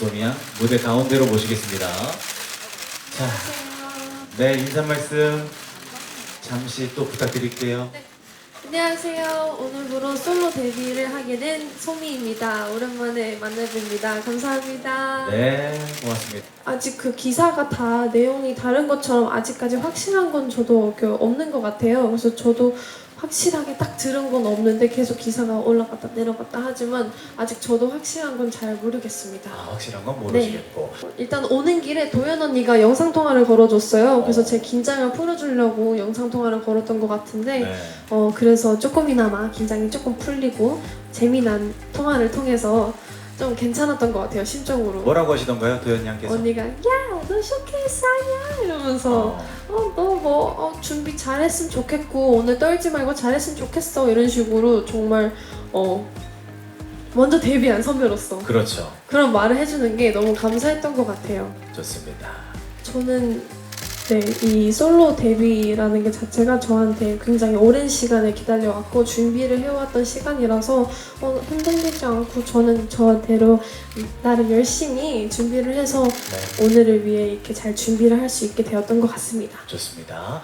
박소미양 무대 가운데로 모시겠습니다. 자, 네 인사 말씀 잠시 또 부탁드릴게요. 안녕하세요. 오늘부로 솔로 데뷔를 하게 된 소미입니다. 오랜만에 만나뵙니다. 감사합니다. 네, 고맙습니다. 아직 그 기사가 다 내용이 다른 것처럼 아직까지 확실한 건 저도 그 없는 것 같아요. 그래서 저도 확실하게 딱 들은 건 없는데 계속 기사가 올라갔다 내려갔다 하지만 아직 저도 확실한 건 잘 모르겠습니다. 아, 확실한 건 모르시겠고. 일단 오는 길에 도연 언니가 영상 통화를 걸어줬어요. 그래서 제 긴장을 풀어주려고 영상 통화를 걸었던 것 같은데 네. 어 그래서 조금이나마 긴장이 조금 풀리고 재미난 통화를 통해서 좀 괜찮았던 것 같아요 심적으로. 뭐라고 하시던가요, 도현 양께서? 언니가 야 너 쇼케이스 하냐 이러면서 어, 어 너 뭐 어, 준비 잘했으면 좋겠고 오늘 떨지 말고 잘했으면 좋겠어 이런 식으로 정말 어 먼저 데뷔한 선배로서 그렇죠. 그런 말을 해주는 게 너무 감사했던 것 같아요. 좋습니다. 저는 네, 이 솔로 데뷔라는 게 자체가 저한테 굉장히 오랜 시간을 기다려왔고 준비를 해왔던 시간이라서 어, 흔들리지 않고 저는 저대로 나름 열심히 준비를 해서 네, 오늘을 위해 이렇게 잘 준비를 할 수 있게 되었던 것 같습니다. 좋습니다.